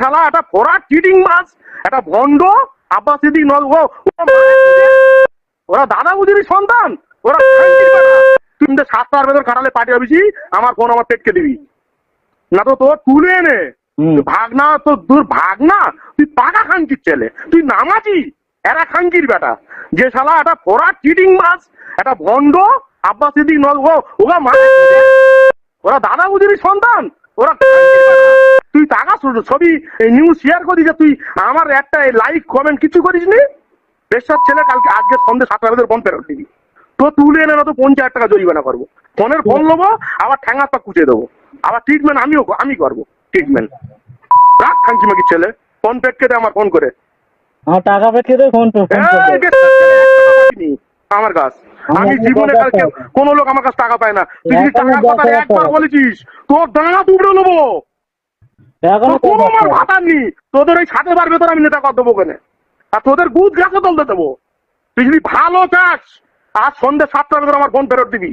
শালা একটা ফোরা চিটিং মাছ একটা ভণ্ড আব্বাস সিদ্দিক ওরা দাদা বুঝির সন্তান। ওরা তুমি কিন্তু সাতটার ভেতর কাটালে পাঠিয়ে দিবি আমার ফোন আমার পেটকে দিবি। না তো তোর তুলে এনে। ভাগনা তো তোর ভাগনা। তুই পাকা খানকির ছেলে। তুই নামাজি। এরা খানকির বেটা। যে শালা একটা ফোরা চিটিং মাছ একটা ভণ্ড আব্বাস সিদ্দিক ওরা মানে ওরা দাদা বুঝির সন্তান। ওরা। তুই টাকা ছবি নিউজ শেয়ার করি যে তুই আমার একটা লাইক কমেন্ট কিছু করিস নি বেশার ছেলে কালকে আজকে সন্ধ্যে সাতটা বাজে ফোন ফেরত দিবি। তো তুলে এনে না তো পঞ্চাশ টাকা জরিমানা করব। ফোনের ফোন নেব আবার ঠ্যাঙার পা কুচে দেবো। আবার ট্রিটমেন্ট আমিও আমি করব ট্রিটমেন্ট রাখ খানছি মাকি ছেলে ফোন পেটকে দে আমার ফোন করে। আমার টাকা পেটকে দেয় ফোন আমার কাছ। আমি জীবনে কালকে। কোনো লোক আমার কাছে টাকা পায় না। তুই যদি টাকার কথা একবার বলেছিস তোর দাঁড়া দুবড়ে নেব। কোনো আমার আছে। ভাতার নি তোদের ওই সাথে বার ভেতর আমি নেতা কর দেবো কেন আর তোদের গুদ গাছে তুলতে দেবো। তুই যদি ভালো চাস আজ সন্ধ্যে সাতটার ভেতর আমার ফোন ফেরত দিবি।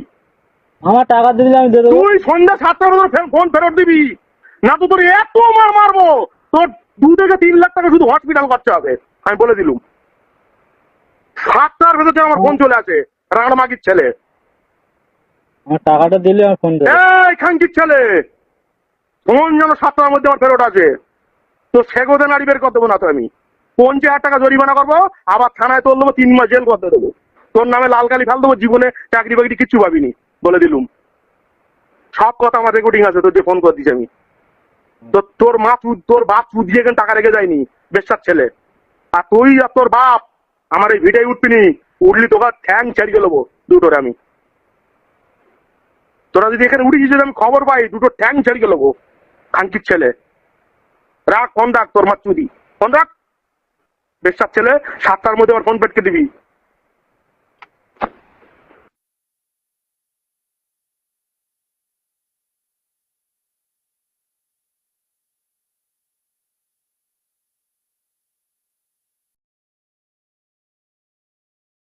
আমার টাকা দিলে আমি দেবো। তুই সন্ধ্যে সাতটার ভেতর ফোন ফেরত দিবি। না তো তোর এত মার মারবো। তোর দু থেকে তিন লাখ টাকা শুধু হসপিটাল খরচা হবে। আমি বলে দিলুম। সাতটার ভেতর আমার ফোন চলে আসে রাঙামাগির ছেলে। আমার টাকাটা দিলে আমি ফোন এই খানকির ছেলে। ফোন যেন সাতটার মধ্যে আমার ফেরত আছে তো সেগোতে নাড়ি বের করে দেবো না তো আমি। পঞ্চাশ হাজার টাকা জরিমানা করব, আবার থানায় তোল দেবো, তিন মাস জেল করতে দেবো। তোর নামে লাল কালি ফেল দেবো, জীবনে চাকরি বাকরি কিচ্ছু পাবিনি বলে দিলুম। সব কথা আমার রেকর্ডিং আছে, তোর যে ফোন করে দিছি আমি। তো তোর মা তোর বাপ চুদ দিয়ে টাকা রেখে যায়নি বেশার ছেলে। আর তুই আর তোর বাপ, আমার এই ভিটাই উঠবিনি উঠলি তোকে ঠ্যাং ছেড়ে গেলবো দুটোর আমি। তোরা যদি এখানে উঠে গেছিস আমি খবর পাই, দুটো ঠ্যাং ছেড়ে গেল খানকির ছেলে। রাগ ফোন রাখ, তোর মার চুরি। ফোন রাখ। বেশ ছেলে, সাতটার মধ্যে আমার ফোন পেটকে দিবি।